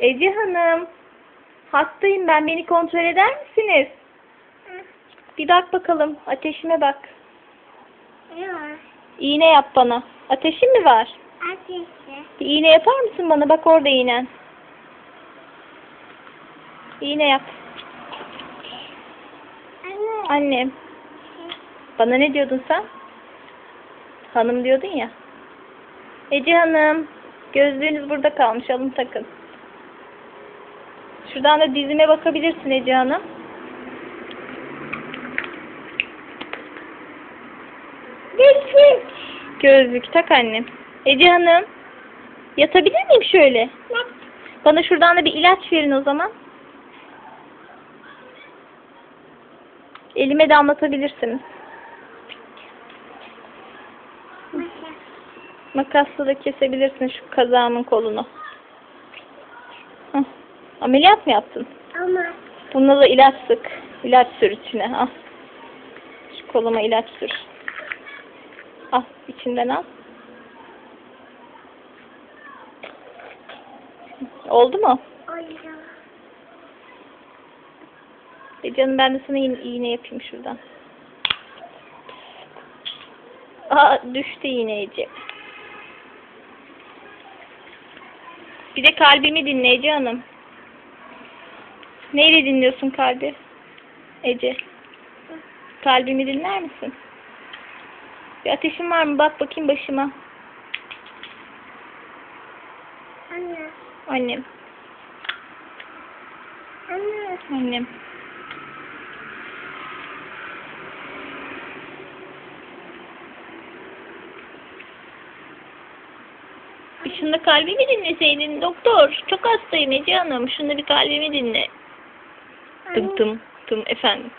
Ece Hanım. Hastayım ben. Beni kontrol eder misiniz? Bir bak bakalım. Ateşime bak. Yok. İğne yap bana. Ateşin mi var? Ateşi. Bir iğne yapar mısın bana? Bak orada iğnen. İğne yap. Anne. Annem. Bana ne diyordun sen? Hanım diyordun ya. Ece Hanım. Gözlüğünüz burada kalmış. Alın takın. Şuradan da dizime bakabilirsin Ece Hanım. Düşün. Gözlük tak annem. Ece Hanım. Yatabilir miyim şöyle? Bak. Bana şuradan da bir ilaç verin o zaman. Elime damlatabilirsiniz. Makasla da kesebilirsin şu kazağımın kolunu. Ameliyat mı yaptın? Ama. Bunda da ilaç sık. İlaç sür içine. Al. Şu koluma ilaç sür. Al. içinden al. Oldu mu? Oldu. E canım ben de sana iğne, iğne yapayım şuradan. Aa düştü iğne Ece. Bir de kalbimi dinle Ece Hanım. Neyle dinliyorsun kalbi? Ece. Kalbimi dinler misin? Bir ateşin var mı? Bak bakayım başıma. Anne. Annem. Anne. Annem. Şunda kalbimi dinleseydin doktor. Çok hastayım Ece Hanım. Şunda bir kalbimi dinle. Tım tım tım efendim.